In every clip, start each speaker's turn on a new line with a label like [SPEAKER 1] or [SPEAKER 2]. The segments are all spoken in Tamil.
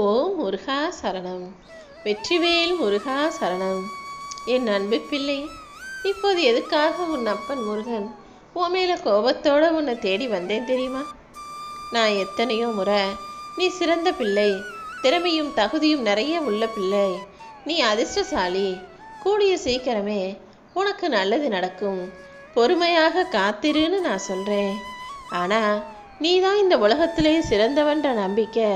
[SPEAKER 1] ஓ முருகா சரணம். வெற்றிவேல் முருகா சரணம். என் அன்பு பிள்ளை இப்போது எதுக்காக உன் அப்பன் முருகன் உன் மேல கோபத்தோட உன்னை தேடி வந்தேன் தெரியுமா? நான் எத்தனையோ முறை நீ சிறந்த பிள்ளை திறமையும் தகுதியும் நிறைய உள்ள பிள்ளை நீ அதிர்ஷ்டசாலி கூடிய சீக்கிரமே உனக்கு நல்லது நடக்கும். பொறுமையாக காத்திருன்னு நான் சொல்கிறேன் ஆனால் நீ தான் இந்த உலகத்திலே சிறந்தவன்ற நம்பிக்கை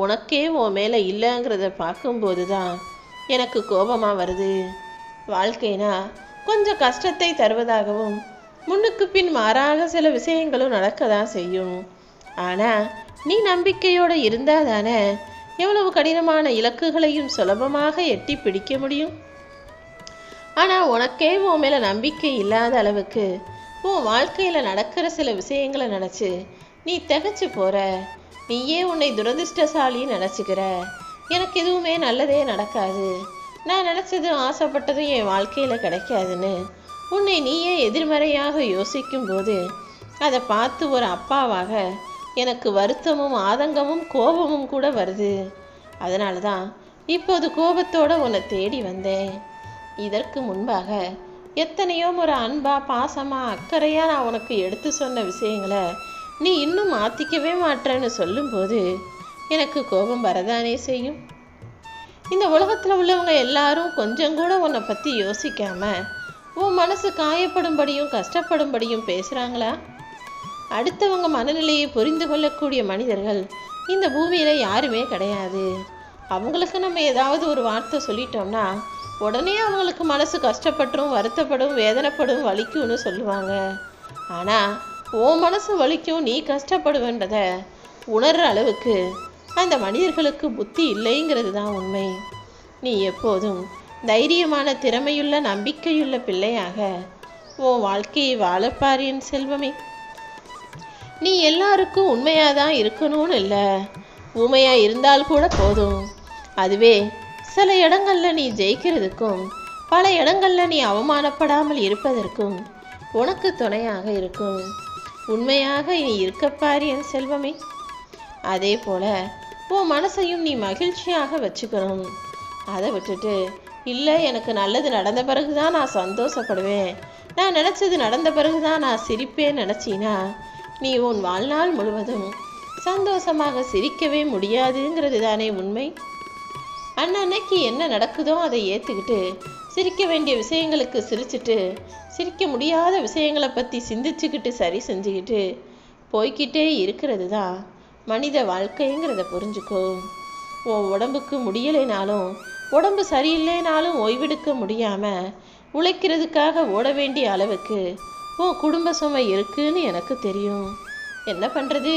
[SPEAKER 1] உனக்கே உன் மேலே இல்லைங்கிறத பார்க்கும்போது தான் எனக்கு கோபமாக வருது. வாழ்க்கைனா கொஞ்சம் கஷ்டத்தை தருவதாகவும் முன்னுக்கு பின் மாறாக சில விஷயங்களும் நடக்க தான் செய்யும். ஆனால் நீ நம்பிக்கையோடு இருந்தால் தானே எவ்வளவு கடினமான இலக்குகளையும் சுலபமாக எட்டி பிடிக்க முடியும்? ஆனால் உனக்கே உன் மேலே நம்பிக்கை இல்லாத அளவுக்கு உன் வாழ்க்கையில் நடக்கிற சில விஷயங்களை நினச்சி நீ திகச்சு போகிற நீயே உன்னை துரதிர்ஷ்டசாலின்னு நினச்சிக்கிற. எனக்கு எதுவுமே நல்லதே நடக்காது. நான் நினச்சதும் ஆசைப்பட்டதும் என் வாழ்க்கையில் கிடைக்காதுன்னு. உன்னை நீயே எதிர்மறையாக யோசிக்கும்போது அதை பார்த்து ஒரு அப்பாவாக எனக்கு வருத்தமும் ஆதங்கமும் கோபமும் கூட வருது. அதனால தான் இப்போது கோபத்தோடு உன்னை தேடி வந்தேன். இதற்கு முன்பாக எத்தனையோ ஒரு அன்பா பாசமாக அக்கறையாக நான் உனக்கு எடுத்து சொன்ன விஷயங்களை நீ இன்னும் மாற்றிக்கவே மாட்டேன்னு சொல்லும்போது எனக்கு கோபம் வரதானே செய்யும்? இந்த உலகத்தில் உள்ளவங்க எல்லாரும் கொஞ்சம் கூட உன்னை பற்றி யோசிக்காம உன் மனசு காயப்படும்படியும் கஷ்டப்படும்படியும் பேசுகிறாங்களா அடுத்தவங்க மனநிலையை புரிந்து கொள்ளக்கூடிய மனிதர்கள் இந்த பூமியில் யாருமே கிடையாது. அவங்களுக்கு நம்ம ஏதாவது ஒரு வார்த்தை சொல்லிட்டோம்னா உடனே அவங்களுக்கு மனசு கஷ்டப்பட்டும் வருத்தப்படும் வேதனைப்படும் வலிக்கும்னு சொல்லுவாங்க. ஆனால் உன் மனசு வலிக்கும் நீ கஷ்டப்படுவேன்றத உணர்கிற அளவுக்கு அந்த மனிதர்களுக்கு புத்தி இல்லைங்கிறது தான் உண்மை. நீ எப்போதும் தைரியமான திறமையுள்ள நம்பிக்கையுள்ள பிள்ளையாக உன் வாழ்க்கையை வாழப்பார் என் செல்வமே. நீ எல்லாருக்கும் உண்மையாக தான் இருக்கணும்னு இல்லை. உண்மையாக இருந்தால் கூட போதும். அதுவே சில இடங்களில் நீ ஜெயிக்கிறதுக்கும் பல இடங்களில் நீ அவமானப்படாமல் இருப்பதற்கும் உனக்கு துணையாக இருக்கும். உண்மையாக நீ இருக்கப்பாரு என் செல்வமே. அதே போல உன் மனசையும் நீ மகிழ்ச்சியாக வச்சுக்கணும். அதை விட்டுட்டு இல்லை எனக்கு நல்லது நடந்த பிறகு தான் நான் சந்தோஷப்படுவேன். நான் நினச்சது நடந்த பிறகு தான் நான் சிரிப்பேன் நினச்சினா நீ உன் வாழ்நாள் முழுவதும் சந்தோஷமாக சிரிக்கவே முடியாதுங்கிறது தானே உண்மை? அன்னன்னைக்கு என்ன நடக்குதோ அதை ஏற்றுக்கிட்டு சிரிக்க வேண்டிய விஷயங்களுக்கு சிரிச்சிட்டு சிரிக்க முடியாத விஷயங்களை பற்றி சிந்திச்சுக்கிட்டு சரி செஞ்சுக்கிட்டு போய்கிட்டே இருக்கிறது தான் மனித வாழ்க்கைங்கிறத புரிஞ்சுக்கோ. உன் உடம்புக்கு முடியலைனாலும் உடம்பு சரியில்லைனாலும் ஓய்வெடுக்க முடியாமல் உழைக்கிறதுக்காக ஓட வேண்டிய அளவுக்கு உன் குடும்ப சுமை இருக்குன்னு எனக்கு தெரியும். என்ன பண்ணுறது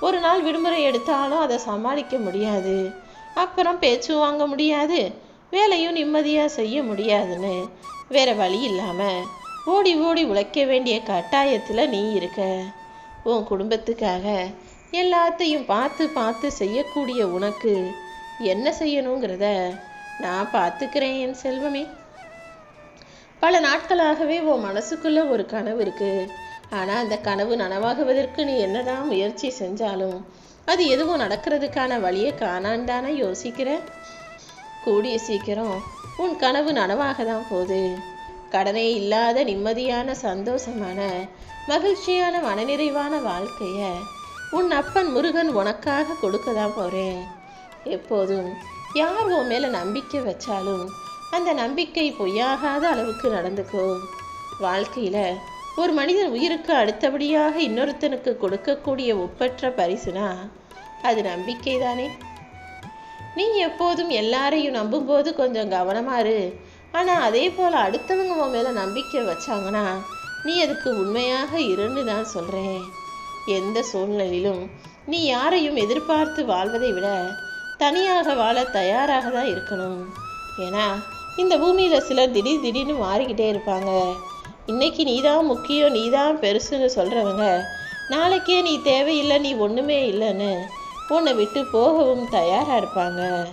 [SPEAKER 1] ஒரு நாள் விடுமுறை எடுத்தாலும் அதை சமாளிக்க முடியாது. அப்புறம் பேச்சு வாங்க முடியாது. வேலையும் நிம்மதியாக செய்ய முடியாதுன்னு. வேற வழி இல்லாமல் ஓடி ஓடி உழைக்க வேண்டிய கட்டாயத்தில் நீ இருக்க. உன் குடும்பத்துக்காக எல்லாத்தையும் பார்த்து பார்த்து செய்யக்கூடிய உனக்கு என்ன செய்யணுங்கிறத நான் பார்த்துக்கிறேன் என் செல்வமே. பல நாட்களாகவே உன் மனசுக்குள்ளே ஒரு கனவு இருக்குது ஆனால் அந்த கனவு நனவாகுவதற்கு நீ என்னதான் முயற்சி செஞ்சாலும் அது எதுவும் நடக்கிறதுக்கான வழியை காணான்னு தானே யோசிக்கிற? கூடிய சீக்கிரம் உன் கனவு நனவாக தான் போகுது. கடனே இல்லாத நிம்மதியான சந்தோஷமான மகிழ்ச்சியான மனநிறைவான வாழ்க்கைய உன் அப்பன் முருகன் உனக்காக கொடுக்க தான் போகிறேன் எப்போதும் யார் உன் மேலே நம்பிக்கை வச்சாலும் அந்த நம்பிக்கை பொய்யாகாத அளவுக்கு நடந்துக்கோ. வாழ்க்கையில் ஒரு மனிதன் உயிருக்கு அடுத்தபடியாக இன்னொருத்தனுக்கு கொடுக்கக்கூடிய ஒப்பற்ற பரிசுனா அது நம்பிக்கை தானே நீ எப்போதும் எல்லாரையும் நம்பும்போது கொஞ்சம் கவனமாக இரு. ஆனால் அதே போல் அடுத்தவங்க உன் மேலே நம்பிக்கை வச்சாங்கன்னா நீ அதுக்கு உண்மையாக இருன்னு தான் சொல்கிறேன் எந்த சூழ்நிலையிலும் நீ யாரையும் எதிர்பார்த்து வாழ்வதை விட தனியாக வாழ தயாராக தான் இருக்கணும். ஏன்னா இந்த பூமியில் சிலர் திடீர் திடீர்னு மாறிக்கிட்டே இருப்பாங்க. இன்னைக்கு நீ தான் முக்கியம் நீ தான் பெருசுன்னு சொல்கிறவங்க நாளைக்கே நீ தேவையில்லை நீ ஒன்றுமே இல்லைன்னு உன்னை விட்டு போகவும் தயாராக இருப்பாங்க.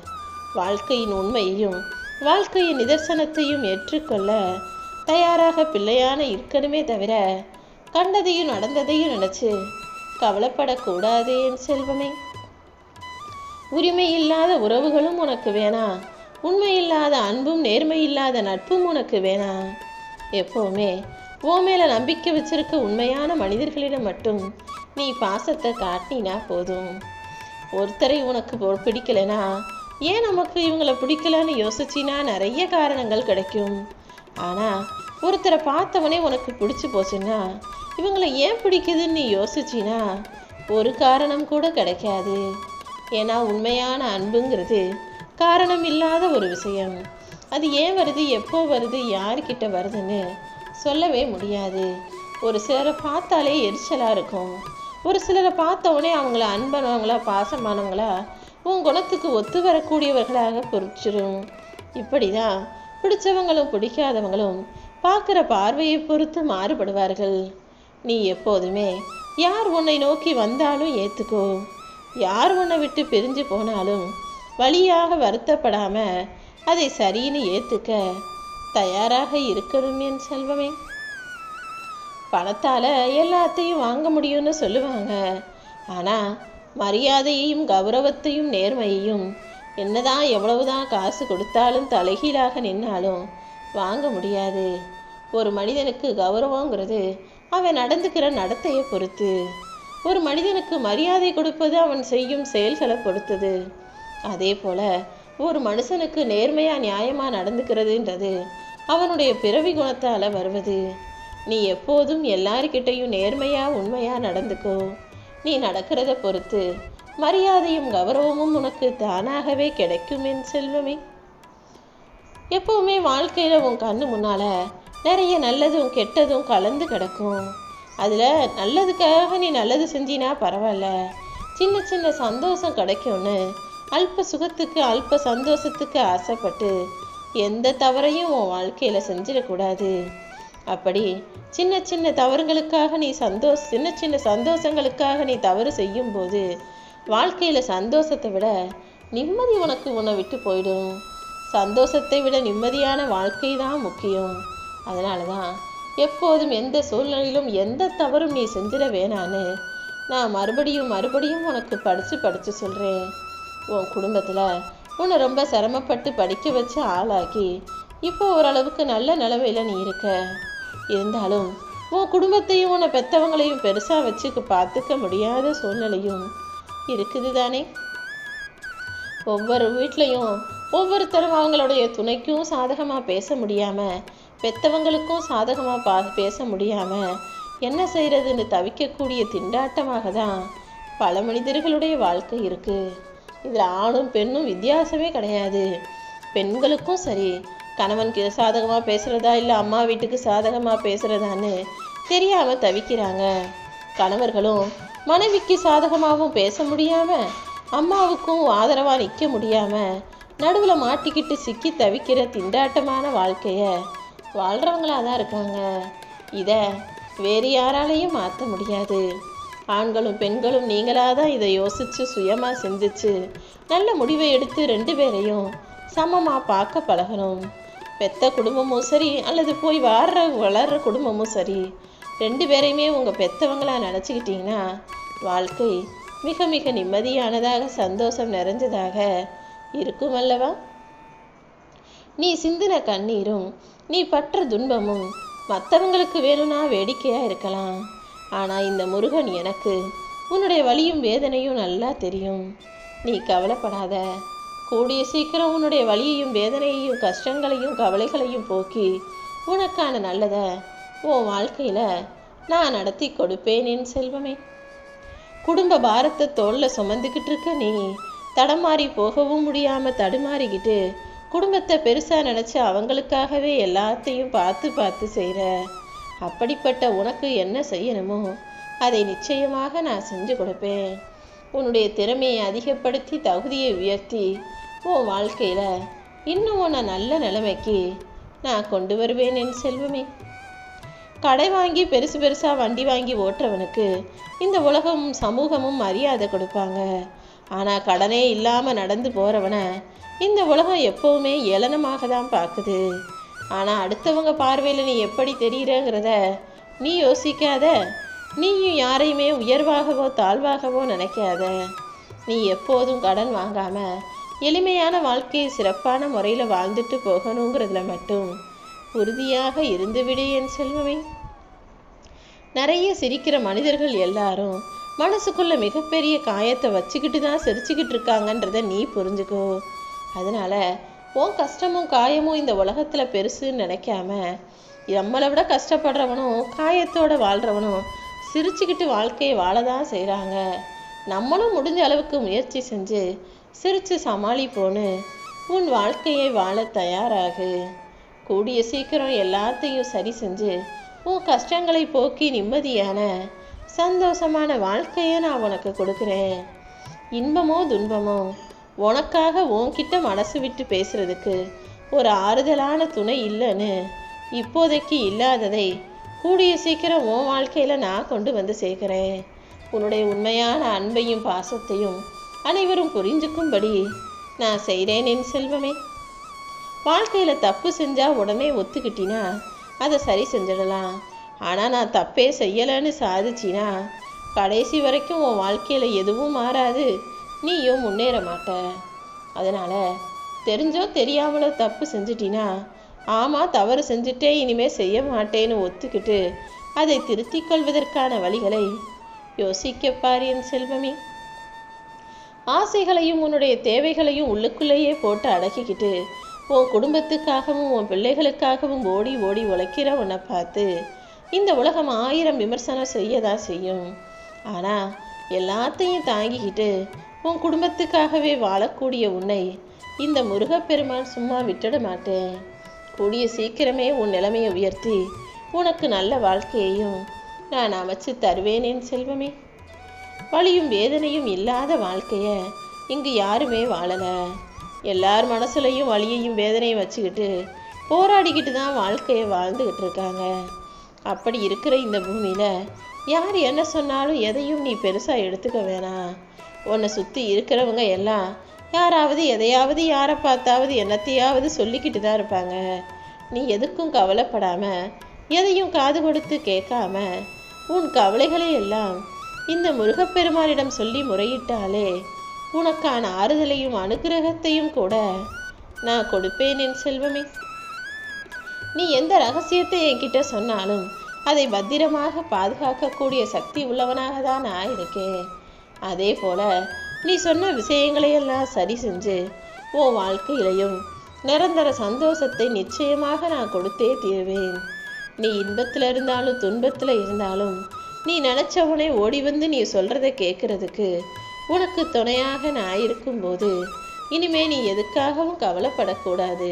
[SPEAKER 1] வாழ்க்கையின் உண்மையையும் வாழ்க்கையின் நிதர்சனத்தையும் ஏற்றுக்கொள்ள தயாராக பிள்ளையான இருக்கணுமே தவிர கண்டதையும் நடந்ததையும் நினச்சி கவலைப்படக்கூடாது என் செல்வமே. உரிமை இல்லாத உறவுகளும் உனக்கு வேணாம் உண்மை இல்லாத அன்பும் நேர்மை இல்லாத நட்பும் உனக்கு வேணாம் எப்போவுமே ஓ மேல நம்பிக்கை வச்சிருக்க உண்மையான மனிதர்களிடம் மட்டும் நீ பாசத்தை காட்டினா போதும். ஒருத்தரை உனக்கு பிடிக்கலனா ஏன் நமக்கு இவங்களை பிடிக்கலன்னு யோசிச்சினா நிறைய காரணங்கள் கிடைக்கும். ஆனால் ஒருத்தரை பார்த்தவனே உனக்கு பிடிச்சி போச்சுன்னா இவங்களை ஏன் பிடிக்குதுன்னு நீ யோசிச்சினா ஒரு காரணம் கூட கிடைக்காது. ஏன்னா உண்மையான அன்புங்கிறது காரணம் இல்லாத ஒரு விஷயம். அது ஏன் வருது எப்போ வருது யார்கிட்ட வருதுன்னு சொல்லவே முடியாது. ஒரு சிலரை பார்த்தாலே எரிச்சலாக இருக்கும். ஒரு சிலரை பார்த்தவொடனே அவங்கள அன்பானவங்களா பாசமானவங்களா உன் குணத்துக்கு ஒத்து வரக்கூடியவர்களாக குறிச்சிடும் இப்படி தான் பிடிச்சவங்களும் பிடிக்காதவங்களும் பார்க்குற பார்வையை பொறுத்து மாறுபடுவார்கள். நீ எப்போதுமே யார் உன்னை நோக்கி வந்தாலும் ஏற்றுக்கோ யார் உன்னை விட்டு பிரிஞ்சு போனாலும் வழியாக வருத்தப்படாமல் அதை சரின்னு ஏற்றுக்க தயாராக இருக்கணும் என் செல்வமே. பணத்தால் எல்லாத்தையும் வாங்க முடியும்னு சொல்லுவாங்க. ஆனால் மரியாதையையும் கௌரவத்தையும் நேர்மையையும் என்னதான் எவ்வளவுதான் காசு கொடுத்தாலும் தலைகீழாக நின்னாலும் வாங்க முடியாது. ஒரு மனிதனுக்கு கௌரவங்கிறது அவன் நடந்துக்கிற நடத்தையை பொறுத்து. ஒரு மனிதனுக்கு மரியாதை கொடுப்பது அவன் செய்யும் செயல்களை பொறுத்தது. அதே போல ஒரு மனுஷனுக்கு நேர்மையா நியாயமா நடந்துக்கிறதுன்றது அவனுடைய பிறவி குணத்தால வருவது. நீ எப்போதும் எல்லார்கிட்டையும் நேர்மையா உண்மையா நடந்துக்கோ. நீ நடக்கிறத பொறுத்து மரியாதையும் கௌரவமும் உனக்கு தானாகவே கிடைக்கும் என் செல்வமே. எப்பவுமே வாழ்க்கையில உன் கண்ணு முன்னால நிறைய நல்லதும் கெட்டதும் கலந்து கிடக்கும். அதுல நல்லதுக்காக நீ நல்லது செஞ்சினா பரவாயில்ல. சின்ன சின்ன சந்தோஷம் கிடைக்கும்னு அல்ப சுகத்துக்கு அல்ப சந்தோஷத்துக்கு ஆசைப்பட்டு எந்த தவறையும் உன் வாழ்க்கையில செஞ்சிடக்கூடாது. அப்படி சின்ன சின்ன தவறுகளுக்காக நீ சந்தோஷ சின்ன சின்ன சந்தோஷங்களுக்காக நீ தவறு செய்யும்போது வாழ்க்கையில சந்தோஷத்தை விட நிம்மதி உனக்கு உன்னை விட்டு போயிடும். சந்தோஷத்தை விட நிம்மதியான வாழ்க்கை தான் முக்கியம். அதனால தான் எப்போதும் எந்த சூழ்நிலையிலும் எந்த தவறும் நீ செஞ்சிட வேணான்னு நான் மறுபடியும் மறுபடியும் உனக்கு படித்து படித்து சொல்கிறேன் உன் குடும்பத்தில் உன்னை ரொம்ப சிரமப்பட்டு படிக்க வச்சு ஆளாக்கி இப்போ ஓரளவுக்கு நல்ல நிலமையில நீ இருக்க. இருந்தாலும் உன் குடும்பத்தையும் உன்னை பெற்றவங்களையும் பெருசாக வச்சுக்க பார்த்துக்க முடியாத சூழ்நிலையும் இருக்குது தானே ஒவ்வொரு வீட்லேயும் ஒவ்வொருத்தரும் அவங்களுடைய துணைக்கும் சாதகமாக பேச முடியாமல் பெற்றவங்களுக்கும் சாதகமாக பா பேச முடியாமல் என்ன செய்கிறதுன்னு தவிக்கக்கூடிய திண்டாட்டமாக தான் பல மனிதர்களுடைய வாழ்க்கை இருக்குது இதில் ஆணும் பெண்ணும் வித்தியாசமே கிடையாது. பெண்களுக்கும் சரி கணவனுக்கு சாதகமாக பேசுகிறதா இல்லை அம்மா வீட்டுக்கு சாதகமாக பேசுகிறதான்னு தெரியாமல் தவிக்கிறாங்க. கணவர்களும் மனைவிக்கு சாதகமாகவும் பேச முடியாமல் அம்மாவுக்கும் ஆதரவாக நிற்க முடியாமல் நடுவில் மாட்டிக்கிட்டு சிக்கி தவிக்கிற திண்டாட்டமான வாழ்க்கையை வாழ்கிறவங்களாக தான் இருக்காங்க. இதை வேறு யாராலையும் மாற்ற முடியாது. ஆண்களும் பெண்களும் நீங்களாக தான் இதை யோசித்து சுயமாக சிந்திச்சு நல்ல முடிவை எடுத்து ரெண்டு பேரையும் சமமாக பார்க்க பழகணும். பெத்த குடும்பமும் சரி அல்லது போய் வாடுற வளர்ற குடும்பமும் சரி ரெண்டு பேரையுமே உங்கள் பெத்தவங்களாக நினச்சிக்கிட்டிங்கன்னா வாழ்க்கை மிக மிக நிம்மதியானதாக சந்தோஷம் நிறைஞ்சதாக இருக்கும் அல்லவா? நீ சிந்தின கண்ணீரும் நீ பற்ற துன்பமும் மற்றவங்களுக்கு வேணும்னா வேடிக்கையாக இருக்கலாம். ஆனால் இந்த முருகன் எனக்கு உன்னுடைய வலியும் வேதனையும் நல்லா தெரியும். நீ கவலைப்படாத. கூடிய சீக்கிரம் உன்னுடைய வலியையும் வேதனையையும் கஷ்டங்களையும் கவலைகளையும் போக்கி உனக்கான நல்லதை உன் வாழ்க்கையில் நான் நடத்தி கொடுப்பேன் என் செல்வமே. குடும்ப பாரத்தை தோல்ல சுமந்துக்கிட்டு இருக்க நீ தடமாறி போகவும் முடியாம தடுமாறிக்கிட்டு குடும்பத்தை பெருசா நினைச்சு அவங்களுக்காகவே எல்லாத்தையும் பார்த்து பார்த்து செய்கிற அப்படிப்பட்ட உனக்கு என்ன செய்யணுமோ அதை நிச்சயமாக நான் செஞ்சு கொடுப்பேன். உன்னுடைய திறமையை அதிகப்படுத்தி தகுதியை உயர்த்தி உன் வாழ்க்கையில் இன்னும் உன்னை நல்ல நிலைமைக்கு நான் கொண்டு வருவேன் என் செல்வமே. கடை வாங்கி பெருசு பெருசாக வண்டி வாங்கி ஓட்டுறவனுக்கு இந்த உலகமும் சமூகமும் மரியாதை கொடுப்பாங்க. ஆனால் கடனே இல்லாமல் நடந்து போகிறவனை இந்த உலகம் எப்போவுமே ஏளனமாக தான் பார்க்குது. ஆனால் அடுத்தவங்க பார்வையில் நீ எப்படி தெரிகிறங்கிறத நீ யோசிக்காத. நீயும் யாரையுமே உயர்வாகவோ தாழ்வாகவோ நினைக்காத. நீ எப்போதும் கடன் வாங்காமல் எளிமையான வாழ்க்கையை சிறப்பான முறையில் வாழ்ந்துட்டு போகணுங்கிறதுல மட்டும் உறுதியாக இருந்துவிடு என் செல்வமே. நிறைய சிரிக்கிற மனிதர்கள் எல்லாரும் மனசுக்குள்ள மிகப்பெரிய காயத்தை வச்சுக்கிட்டு தான் சிரிச்சுக்கிட்டு இருக்காங்கன்றத நீ புரிஞ்சுக்கோ. அதனால உன் கஷ்டமும் காயமும் இந்த உலகத்துல பெருசுன்னு நினைக்காம நம்மளை விட கஷ்டப்படுறவனும் காயத்தோட வாழ்றவனும் சிரிச்சுக்கிட்டு வாழ்க்கையை வாழதான் செய்கிறாங்க நம்மளும் முடிஞ்ச அளவுக்கு முயற்சி செஞ்சு சிரிச்சு சமாளிப்போன்னு உன் வாழ்க்கையை வாழ தயாராகு. கூடிய சீக்கிரம் எல்லாத்தையும் சரி செஞ்சு உன் கஷ்டங்களை போக்கி நிம்மதியான சந்தோஷமான வாழ்க்கையை நான் உனக்கு கொடுக்குறேன். இன்பமோ துன்பமோ உனக்காக உன்கிட்ட மனசு விட்டு பேசுறதுக்கு ஒரு ஆறுதலான துணை இல்லைன்னு இப்போதைக்கு இல்லாததை கூடிய சீக்கிரம் உன் வாழ்க்கையில் நான் கொண்டு வந்து சேர்க்கிறேன். உன்னுடைய உண்மையான அன்பையும் பாசத்தையும் அனைவரும் புரிஞ்சுக்கும்படி நான் செய்கிறேன் என் செல்வமே. வாழ்க்கையில் தப்பு செஞ்சால் உடனே ஒத்துக்கிட்டினா அதை சரி செஞ்சிடலாம். ஆனால் நான் தப்பே செய்யலைன்னு சாதிச்சினா கடைசி வரைக்கும் உன் வாழ்க்கையில் எதுவும் மாறாது. நீயும் முன்னேற மாட்ட. அதனால் தெரிஞ்சோ தெரியாமலோ தப்பு செஞ்சிட்டினா ஆமாம் தவறு செஞ்சுட்டே இனிமேல் செய்ய மாட்டேன்னு ஒத்துக்கிட்டு அதை திருத்திக் கொள்வதற்கான வழிகளை யோசிக்க பார் என் செல்வமே. ஆசைகளையும் உன்னுடைய தேவைகளையும் உள்ளுக்குள்ளேயே போட்டு அடக்கிக்கிட்டு உன் குடும்பத்துக்காகவும் உன் பிள்ளைகளுக்காகவும் ஓடி ஓடி உழைக்கிற உன்னை பார்த்து இந்த உலகம் ஆயிரம் விமர்சனம் செய்யதா செய்யும். ஆனால் எல்லாத்தையும் தாங்கிக்கிட்டு உன் குடும்பத்துக்காகவே வாழக்கூடிய உன்னை இந்த முருகப்பெருமான் சும்மா விட்டுட மாட்டேன். கூடிய சீக்கிரமே உன் நிலைமையை உயர்த்தி உனக்கு நல்ல வாழ்க்கையையும் நான் அமைச்சு தருவேனேன் செல்வமே. வலியும் வேதனையும் இல்லாத வாழ்க்கைய இங்கு யாருமே வாழலை. எல்லார் மனசுலையும் வலியையும் வேதனையும் வச்சுக்கிட்டு போராடிக்கிட்டு தான் வாழ்க்கையை வாழ்ந்துக்கிட்டு இருக்காங்க. அப்படி இருக்கிற இந்த பூமியில் யார் என்ன சொன்னாலும் எதையும் நீ பெருசாக எடுத்துக்க வேணாம் உன்னை சுற்றி இருக்கிறவங்க எல்லாம் யாராவது எதையாவது யாரை பார்த்தாவது என்னத்தையாவது சொல்லிக்கிட்டு தான் இருப்பாங்க. நீ எதுக்கும் கவலைப்படாமல் எதையும் காது கொடுத்து கேட்காம உன் கவலைகளை எல்லாம் இந்த முருகப்பெருமானிடம் சொல்லி முறையிட்டாலே உனக்கான ஆறுதலையும் அனுகிரகத்தையும் கூட நான் கொடுப்பேன் என் செல்வமே. நீ எந்த ரகசியத்தை என்கிட்ட சொன்னாலும் அதை பத்திரமாக பாதுகாக்கக்கூடிய சக்தி உள்ளவனாக தான் நான் இருக்கேன் அதே போல நீ சொன்ன விஷயங்களையெல்லாம் சரி செஞ்சு உன் வாழ்க்கையிலையும் நிரந்தர சந்தோஷத்தை நிச்சயமாக நான் கொடுத்தே தீருவேன். நீ இன்பத்தில் இருந்தாலும் துன்பத்தில் இருந்தாலும் நீ நினச்சவனே ஓடி வந்து நீ சொல்கிறத கேட்கறதுக்கு உனக்கு துணையாக நான் இருக்கும்போது இனிமே நீ எதுக்காகவும் கவலைப்படக்கூடாது.